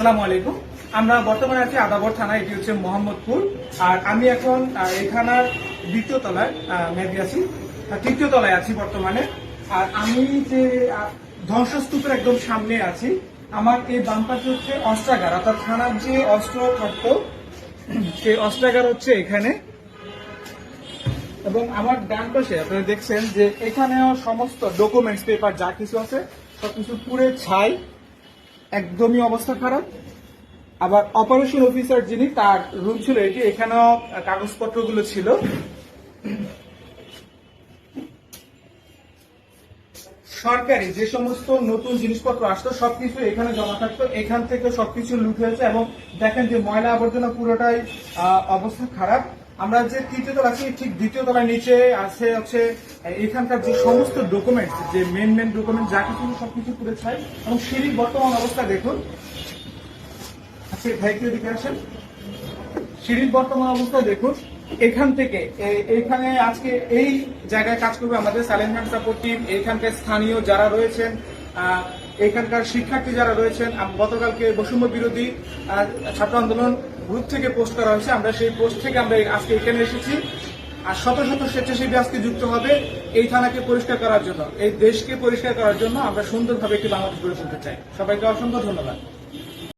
আসসালামু আলাইকুম। আমরা বর্তমানে আছি আদাবর থানা এটি হচ্ছে মোহাম্মদপুর। আর আমি এখন এই থানার দ্বিতীয় তলায় মেবি আছি। তৃতীয় তলায় আছি বর্তমানে। আর আমি যে ধ্বংসস্তূপের একদম সামনে আছি, আমার এই বাম হচ্ছে অস্ত্রাগার। অর্থাৎ থানার যে অস্ত্র থাকতো সেই অস্ত্রাগার হচ্ছে এখানে। এবং আমার ডান পাশে, আপনারা দেখছেন যে এখানেও সমস্ত ডকুমেন্টস পেপার যা কিছু আছে, সবকিছু পুরে ছাই। একদমই অবস্থা খারাপ। আবার অপারেশন অফিসার যিনি, তার রুম ছিল এটি, এখানেও কাগজপত্রগুলো ছিল। সরকারি যে সমস্ত নতুন জিনিসপত্র আসতো, সবকিছু এখানে জমা থাকতো। এখান থেকে সবকিছু লুট হয়েছে এবং দেখেন যে ময়লা আবর্জনা পুরোটাই অবস্থা খারাপ। আমরা যে তৃতীয় তলা আছি, ঠিক দ্বিতীয় তলার নিচে আছে হচ্ছে এখানকার যে সমস্ত ডকুমেন্ট যে মেন মেন ডকুমেন্ট যা কিছু সবকিছু পুরে ছাই। এবং সিঁড়ির বর্তমান অবস্থা দেখুন। আচ্ছা ভাই, একটু এদিকে আসেন। সিঁড়ির বর্তমান অবস্থা দেখুন। এখান থেকে, এ- এইখানে আজকে এই জায়গায় কাজ করবে আমাদের সাইলেন্ট সাপোর্ট এখানকার স্থানীয় যারা রয়েছেন এখানকার শিক্ষার্থী যারা রয়েছেন গতকালকে বৈষম্য বিরোধী ছাত্র আন্দোলন গ্রুপ থেকে পোস্ট করা হয়েছে। আমরা সেই পোস্ট থেকে আমরা আজকে এখানে এসেছি। আর শত শত স্বেচ্ছাসেবী আজকে যুক্ত হবে এই থানাকে পরিষ্কার করার জন্য। এই দেশকে পরিষ্কার করার জন্য আমরা সুন্দরভাবে একটি বাংলাদেশ গড়ে তুলতে চাই। সবাইকে অসংখ্য ধন্যবাদ।